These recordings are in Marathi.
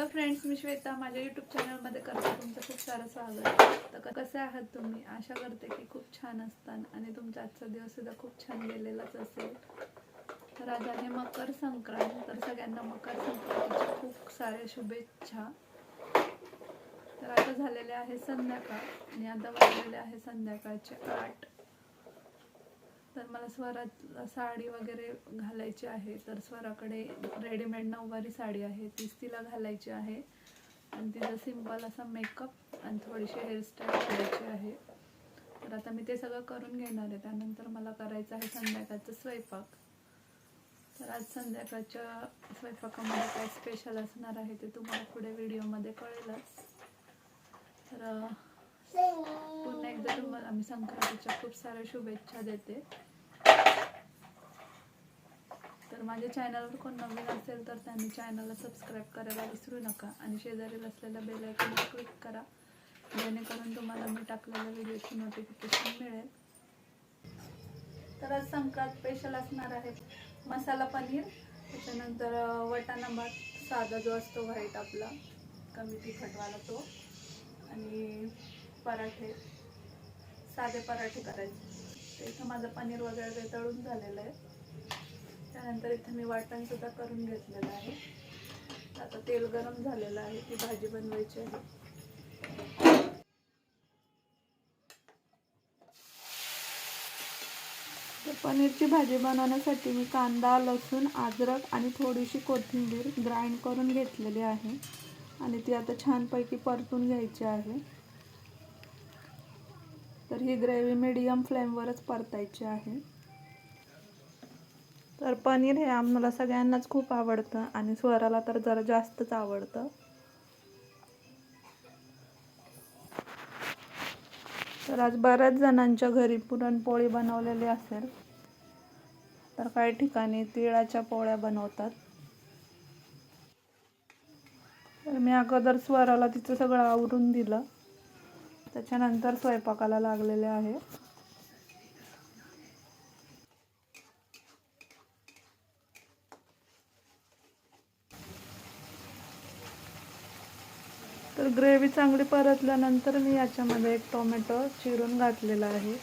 हॅलो फ्रेंड्स मी श्वेता. माझ्या यूट्यूब चॅनलमध्ये करते तुमचं खूप सारं स्वागत. तर कसे आहात तुम्ही? आशा करते की खूप छान असतान आणि तुमचा आजचा दिवस सुद्धा खूप छान गेलेलाच असेल. तर आज आहे मकर संक्रांत. तर सगळ्यांना मकर संक्रांतीच्या खूप साऱ्या शुभेच्छा. तर आता झालेले आहे संध्याकाळ आणि आता वाजलेले आहे संध्याकाळचे आठ. तर मला स्वरात साडी वगैरे घालायची आहे तर स्वराकडे रेडीमेड नऊवारी साडी आहे तीच तिला घालायची आहे. आणि तिचा सिंपल असा मेकअप आणि थोडीशी हेअरस्टाईल करायची आहे. तर आता मी ते सगळं करून घेणार आहे. त्यानंतर मला करायचं आहे संध्याकाळचं स्वयंपाक. तर आज संध्याकाळच्या स्वयंपाकामध्ये काय स्पेशल असणार आहे ते तुम्हाला पुढे व्हिडिओमध्ये कळेलच. तर पुन्हा एकदा तुम्हाला मी संक्रांतीच्या खूप साऱ्या शुभेच्छा देते. तर माझ्या चॅनलवर कोण नवीन असेल तर त्यांनी चॅनलला सबस्क्राईब करायला विसरू नका आणि शेजारील असलेल्या बेल क्लिक करा. जेणेकरून तुम्हाला मी टाकलेल्या व्हिडिओची नोटिफिकेशन मिळेल. तर आज संक्रांत स्पेशल असणार आहे मसाला पनीर. त्याच्यानंतर वटाणा भात. साधा जो असतो व्हाईट आपला. कमी तिखटवाला तो. आणि पराठे साधे पराठे करायचे. तर इथं माझं पनीर वगैरे ते तळून झालेलं आहे. त्यानंतर इथं मी वाटणसुद्धा करून घेतलेलं आहे. आता तेल गरम झालेलं आहे ती भाजी बनवायची आहे. तर पनीरची भाजी बनवण्यासाठी मी कांदा लसूण अद्रक आणि थोडीशी कोथिंबीर ग्राइंड करून घेतलेली आहे. आणि ती आता छानपैकी परतून घ्यायची आहे. तर ही ग्रेव्ही मिडियम फ्लेमवरच परतायची आहे. तर पनीर हे आम्हाला सगळ्यांनाच खूप आवडतं आणि स्वराला तर जरा जास्तच आवडतं. तर आज बऱ्याच जणांच्या घरी पुरणपोळी बनवलेली असेल. तर काही ठिकाणी तिळाच्या पोळ्या बनवतात. तर मी अगोदर स्वराला तिचं सगळं आवरून दिलं. त्याच्यानंतर स्वयंपाकाला लागलेले आहे. तर ग्रेव्ही चांगली परतल्यानंतर मी याच्यामध्ये एक टोमॅटो चिरून घातलेला आहे.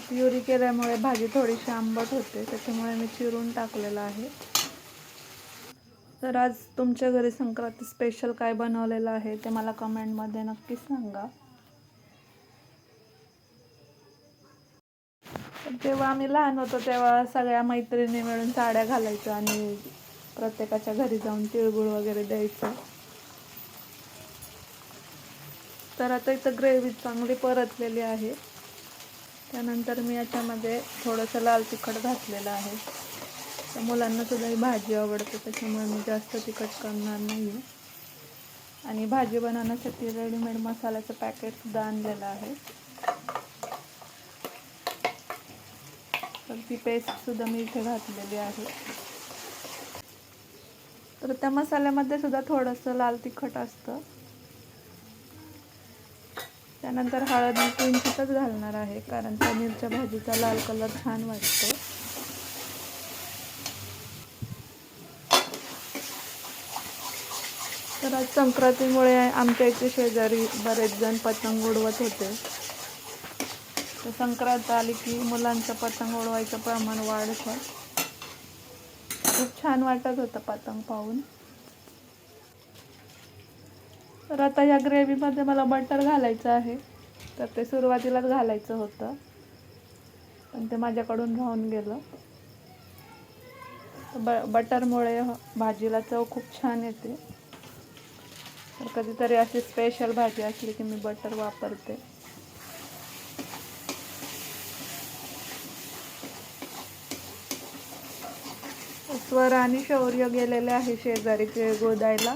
प्युरी केल्यामुळे भाजी थोडीशी आंबट होते त्याच्यामुळे मी चिरून टाकलेलं आहे. तर आज तुमच्या घरी संक्रांती स्पेशल काय बनवलेलं आहे ते मला कमेंटमध्ये नक्की सांगा. जेव्हा आम्ही लहान होतो तेव्हा सगळ्या मैत्रिणी मिळून साड्या घालायचो आणि प्रत्येकाच्या घरी जाऊन तिळगुळ वगैरे द्यायचं. तर आता इथं ग्रेव्ही चांगली परतलेली आहे. त्यानंतर मी याच्यामध्ये थोडंसं लाल तिखट घातलेलं आहे. तर मुलांना सुद्धा ही भाजी आवडते त्याच्यामुळे मी जास्त तिखट करणार नाही आहे आणि भाजी बनवण्यासाठी रेडीमेड मसाल्याचं पॅकेटसुद्धा आणलेलं आहे. तर ती पेस्टसुद्धा मी इथे घातलेली आहे. तर त्या मसाल्यामध्ये सुद्धा थोडंसं लाल तिखट असतं. त्यानंतर हळद मी किंचितच घालणार आहे कारण पनीरच्या भाजीचा लाल कलर छान वाटतो. तर आज संक्रांतीमुळे आमच्या इथे शेजारी बरेच जण पतंग उडवत होते. तर संक्रांत आली की मुलांचं पतंग उडवायचं प्रमाण वाढतं. खूप छान वाटत होतं पतंग पाहून. तर आता या ग्रेव्हीमध्ये मला बटर घालायचं आहे. तर ते सुरुवातीलाच घालायचं होतं. पण ते माझ्याकडून राहून गेलं. ब बटरमुळे भाजीला चव खूप छान येते. तर कधीतरी अशी स्पेशल भाजी असली की मी बटर वापरते. स्वर आणि शौर्य गेलेले आहे शेजारी गोदायला.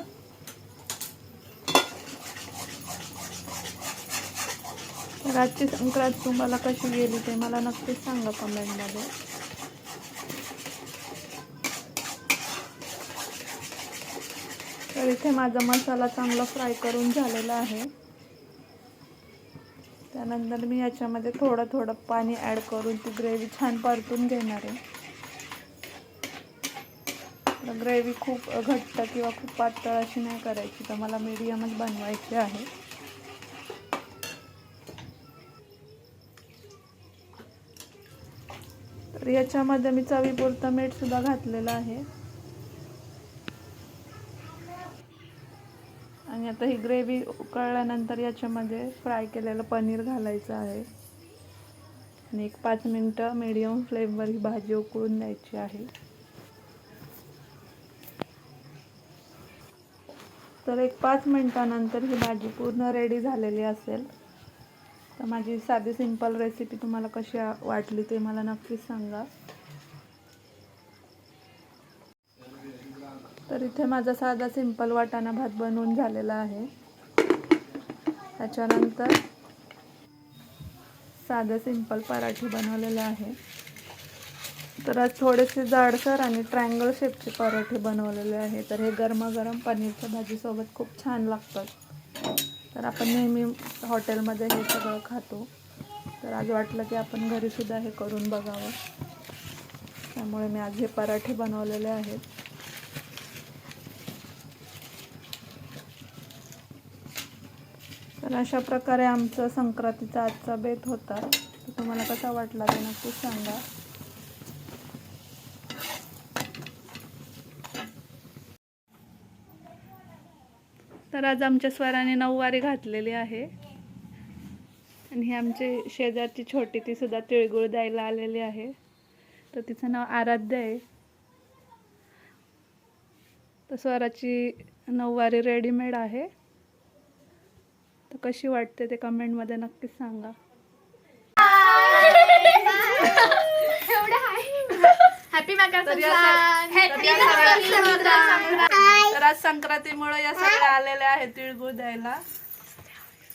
द्यायला संक्रांत तुम्हाला कशी गेली ते मला नक्कीच सांगा कमेंटमध्ये तर इथे माझा मसाला चांगला फ्राय करून झालेला आहे. त्यानंतर मी याच्यामध्ये थोडं थोडं पाणी ॲड करून ती ग्रेव्ही छान परतून घेणार आहे. ग्रेव्ही खूप घट्ट किंवा खूप पातळ अशी नाही करायची तर मला मीडियमच बनवायची आहे. तर याच्यामध्ये मी चवीपुरतं मीठसुद्धा घातलेलं आहे. आणि आता ही ग्रेव्ही उकळल्यानंतर याच्यामध्ये फ्राय केलेलं पनीर घालायचं आहे. आणि एक पाच मिनटं मीडियम फ्लेमवर ही भाजी उकळून द्यायची आहे. तर एक पाच मिनटानंतर ही भाजी पूर्ण रेडी झालेली असेल. तर माझी साधी सिंपल रेसिपी तुम्हाला कशी वाटली ते मला नक्कीच सांगा. तर इथे माझा साधा सिंपल वाटाणा भात बनवून झालेला आहे. त्याच्यानंतर साधं सिंपल पराठे बनवलेले आहे. तर आज थोडेसे जाडसर आणि ट्रँगल शेपचे पराठे बनवलेले आहे. तर हे गरमागरम पनीरच्या भाजीसोबत खूप छान लागतात. तर आपण नेहमी हॉटेलमध्ये हे सगळं खातो. तर आज वाटलं की आपण घरीसुद्धा हे करून बघावं. त्यामुळे मी आज हे पराठे बनवलेले आहेत. तर अशा प्रकारे आमचं संक्रांतीचा आजचा बेत होता. तर तुम्हाला कसा वाटला ते नक्कीच सांगा. तर आज आमच्या स्वराने नऊवारी घातलेली आहे. आणि ही आमची शेजारची छोटी ती सुद्धा तिळगुळ द्यायला आलेली आहे. तर तिचं नाव आराध्य आहे. तर स्वराची नऊवारी रेडीमेड आहे. तर कशी वाटते ते कमेंटमध्ये नक्कीच सांगा. हॅपी तर तर तर आज संक्रांतीमुळे या सगळ्या आलेल्या आहेत तिळगुळ द्यायला.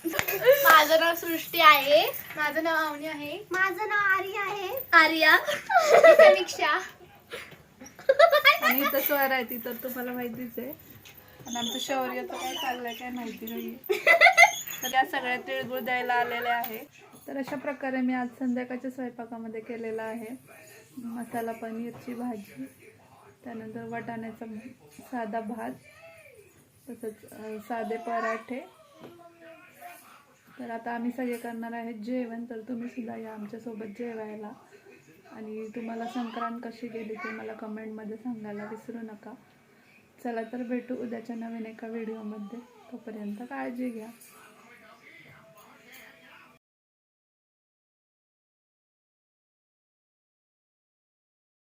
माझं नाव सृष्टी आहे. माझं नाव अवनी आहे. माझं नाव आर्या आहे. आर्या. समीक्षा आणि इथं स्वर आहे ती तर तुम्हाला माहितीच आहे. आणि आमचं शौर्याचं काय चाललंय काय माहिती नाही तर सगळ्या तिळगुळ द्यायला आलेल्या आहे. तर अशा प्रकारे मी आज संध्याकाळच्या स्वयंपाकामध्ये केलेला आहे. मसाला पनीरची भाजी त्यानंतर वाटाण्याचा साधा भात तसंच साधे पराठे. तर आता आम्ही सगळे करणार आहेत जेवण तर तुम्ही सुद्धा या आमच्यासोबत जेवायला. आणि तुम्हाला संक्रांत कशी गेली ते मला कमेंटमध्ये सांगायला विसरू नका. चला तर भेटू उद्याच्या नवीन एका व्हिडिओमध्ये. तोपर्यंत काळजी घ्या.